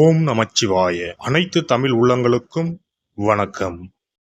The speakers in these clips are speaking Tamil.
ஓம் நமச்சிவாய. அனைத்து தமிழ் உள்ளங்களுக்கும் வணக்கம்.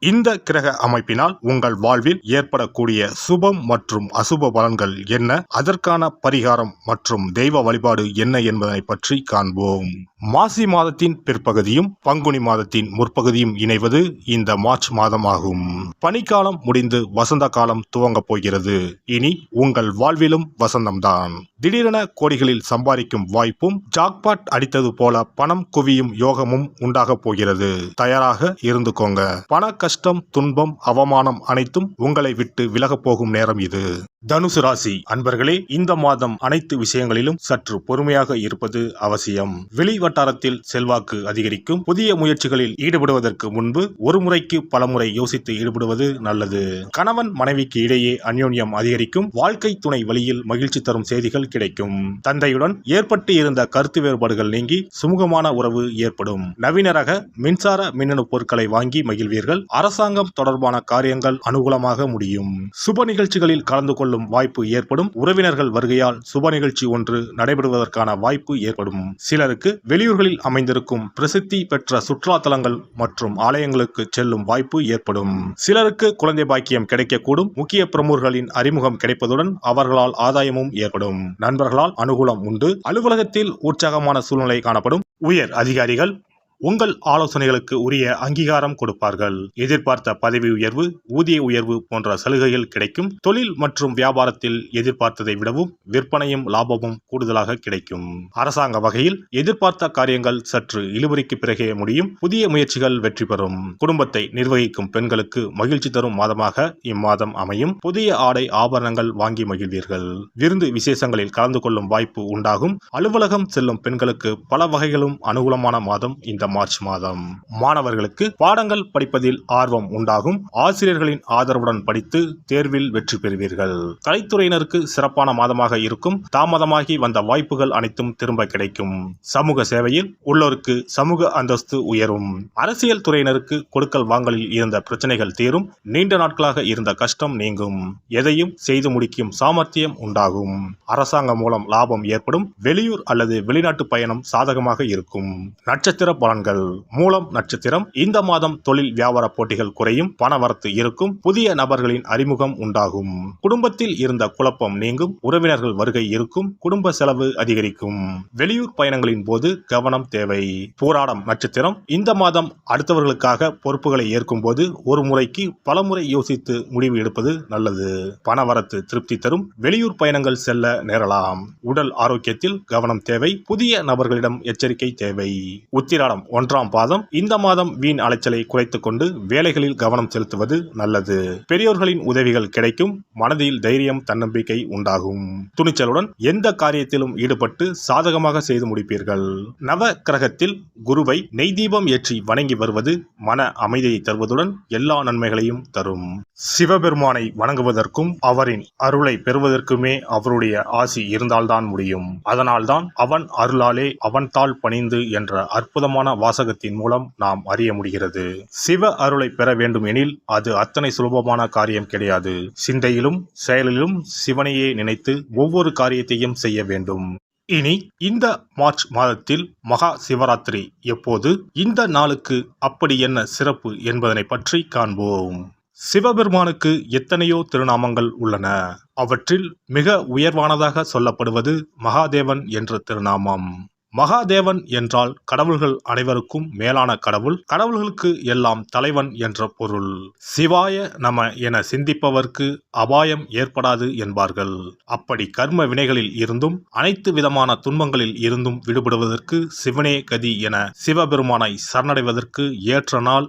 இந்த கிரக அமைப்பினால் உங்கள் வாழ்வில் ஏற்படக்கூடிய சுபம் மற்றும் அசுப பலன்கள் என்ன? அதற்கான பரிகாரம் மற்றும் தெய்வ வழிபாடு என்ன என்பதனை பற்றி காண்போம். மாசி மாதத்தின் பிற்பகுதியும் பங்குனி மாதத்தின் முற்பகுதியும் இணைவது இந்த மார்ச் மாதம் ஆகும் பனிக்காலம் முடிந்து வசந்த காலம் துவங்கப் போகிறது. இனி உங்கள் வாழ்விலும் வசந்தம்தான். திடீரென கோடிகளில் சம்பாதிக்கும் வாய்ப்பும் ஜாக்பாட் அடித்தது போல பணம் குவியும் யோகமும் உண்டாகப் போகிறது. தயாராக இருந்துக்கோங்க. பண கஷ்டம் துன்பம் அவமானம் அனைத்தும் உங்களை விட்டு விலகப் போகும் நேரம் இது. தனுசு ராசி அன்பர்களே இந்த மாதம் அனைத்து விஷயங்களிலும் சற்று பொறுமையாக இருப்பது அவசியம். வெளி வட்டாரத்தில் செல்வாக்கு அதிகரிக்கும். புதிய முயற்சிகளில் ஈடுபடுவதற்கு முன்பு ஒரு முறைக்கு பலமுறை யோசித்து ஈடுபடுவது நல்லது. கணவன் மனைவிக்கு இடையே அந்யோன்யம் அதிகரிக்கும். வாழ்க்கை துணை வழியில் மகிழ்ச்சி தரும் செய்திகள் கிடைக்கும். தந்தையுடன் ஏற்பட்டு இருந்த கருத்து வேறுபாடுகள் நீங்கி சுமூகமான உறவு ஏற்படும். நவீன ரக மின்சார மின்னணு பொருட்களை வாங்கி மகிழ்வீர்கள். அரசாங்கம் தொடர்பான காரியங்கள் அனுகூலமாக முடியும். சுப நிகழ்ச்சிகளில் கலந்து கொள்ளும் வாய்ப்பு ஏற்படும். உறவினர்கள் வருகையால் சுப நிகழ்ச்சி ஒன்று நடைபெறுவதற்கான வாய்ப்பு ஏற்படும். சிலருக்கு வெளியூர்களில் அமைந்திருக்கும் பிரசித்தி பெற்ற சுற்றுலா தலங்கள் மற்றும் ஆலயங்களுக்கு செல்லும் வாய்ப்பு ஏற்படும். சிலருக்கு குழந்தை பாக்கியம் கிடைக்கக்கூடும். முக்கிய பிரமுகர்களின் அறிமுகம் கிடைப்பதுடன் அவர்களால் ஆதாயமும் ஏற்படும். நண்பர்களால் அனுகூலம் உண்டு. அலுவலகத்தில் உற்சாகமான சூழ்நிலை காணப்படும். உயர் அதிகாரிகள் உங்கள் ஆலோசனைகளுக்கு உரிய அங்கீகாரம் கொடுப்பார்கள். எதிர்பார்த்த பதவி உயர்வு ஊதிய உயர்வு போன்ற சலுகைகள் கிடைக்கும். தொழில் மற்றும் வியாபாரத்தில் எதிர்பார்த்ததை விடவும் விற்பனையும் லாபமும் கூடுதலாக கிடைக்கும். அரசாங்க வகையில் எதிர்பார்த்த காரியங்கள் சற்று இழுபறிக்கு பிறகே முடியும். புதிய முயற்சிகள் வெற்றி பெறும். குடும்பத்தை நிர்வகிக்கும் பெண்களுக்கு மகிழ்ச்சி தரும் மாதமாக இம்மாதம் அமையும். புதிய ஆடை ஆபரணங்கள் வாங்கி மகிழ்வீர்கள். விருந்து விசேஷங்களில் கலந்து கொள்ளும் வாய்ப்பு உண்டாகும். அலுவலகம் செல்லும் பெண்களுக்கு பல வகைகளும் அனுகூலமான மாதம் இந்த மார்ச் மாதம். மாணவர்களுக்கு பாடங்கள் படிப்பதில் ஆர்வம் உண்டாகும். ஆசிரியர்களின் ஆதரவுடன் படித்து தேர்வில் வெற்றி பெறுவீர்கள். கலைத்துறையினருக்கு சிறப்பான மாதமாக இருக்கும். தாமதமாகி வந்த வாய்ப்புகள் அனைத்தும் திரும்ப கிடைக்கும். சமூக சேவையில் உள்ளோருக்கு சமூக அந்தஸ்து உயரும். அரசியல் துறையினருக்கு கொடுக்கல் வாங்கலில் இருந்த பிரச்சனைகள் தீரும். நீண்ட நாட்களாக இருந்த கஷ்டம் நீங்கும். எதையும் செய்து முடிக்கும் சாமர்த்தியம் உண்டாகும். அரசாங்கம் மூலம் லாபம் ஏற்படும். வெளியூர் அல்லது வெளிநாட்டு பயணம் சாதகமாக இருக்கும். நட்சத்திர பலன்கள் மூலம் நட்சத்திரம் இந்த மாதம் தொழில் வியாபார போட்டிகள் குறையும் பணவரத்து இருக்கும் புதிய நபர்களின் அறிமுகம் உண்டாகும். குடும்பத்தில் இருந்த குழப்பம் நீங்கும் உறவினர்கள் வருகை இருக்கும் குடும்ப செலவு அதிகரிக்கும். வெளியூர் பயணங்களின் போது கவனம் தேவை. போராடம் நட்சத்திரம் இந்த மாதம் அடுத்தவர்களுக்காக பொறுப்புகளை ஏற்கும் போது ஒரு முறைக்கு பலமுறை யோசித்து முடிவு எடுப்பது நல்லது. பணவரத்து திருப்தி தரும் வெளியூர் பயணங்கள் செல்ல நேரலாம். உடல் ஆரோக்கியத்தில் கவனம் தேவை புதிய நபர்களிடம் எச்சரிக்கை தேவை. உத்திராடம் ஒன்றாம் பாதம் இந்த மாதம் வீண் அலைச்சலை குறைத்துக் கொண்டு வேலைகளில் கவனம் செலுத்துவது நல்லது. பெரியோர்களின் உதவிகள் கிடைக்கும் மனதில் தைரியம் தன்னம்பிக்கை உண்டாகும். துணிச்சலுடன் எந்த காரியத்திலும் ஈடுபட்டு சாதகமாக செய்து முடிப்பீர்கள். நவ கிரகத்தில் குருவை நெய் தீபம் ஏற்றி வணங்கி வருவது மன அமைதியை தருவதுடன் எல்லா நன்மைகளையும் தரும். சிவபெருமானை வணங்குவதற்கும் அவரின் அருளை பெறுவதற்குமே அவருடைய ஆசி இருந்தால்தான் முடியும். அதனால்தான் அவன் அருளாலே அவன்தாள் பணிந்து என்ற அற்புதமான வாசகத்தின் மூலம் நாம் அறிய முடிகிறது. சிவ அருளை பெற வேண்டும் எனில் அது அத்தனை சுலபமான காரியம் கிடையாது. சிந்தையிலும் செயலிலும் சிவனையே நினைத்து ஒவ்வொரு காரியத்தையும் செய்ய வேண்டும். இனி இந்த மார்ச் மாதத்தில் மகா சிவராத்திரி. எப்போது? இந்த நாளுக்கு அப்படி என்ன சிறப்பு என்பதனை பற்றி காண்போம். சிவபெருமானுக்கு எத்தனையோ திருநாமங்கள் உள்ளன. அவற்றில் மிக உயர்வானதாக சொல்லப்படுவது மகாதேவன் என்ற திருநாமம். மகாதேவன் என்றால் கடவுள்கள் அனைவருக்கும் மேலான கடவுள் கடவுள்களுக்கு எல்லாம் தலைவன் என்ற பொருள். சிவாய நம என சிந்திப்பவர்க்கு அபாயம் ஏற்படாது என்பார்கள். அப்படி கர்ம வினைகளில் இருந்தும் அனைத்து விதமான துன்பங்களில் இருந்தும் விடுபடுவதற்கு சிவனே கதி என சிவபெருமானை சரணடைவதற்கு ஏற்ற நாள்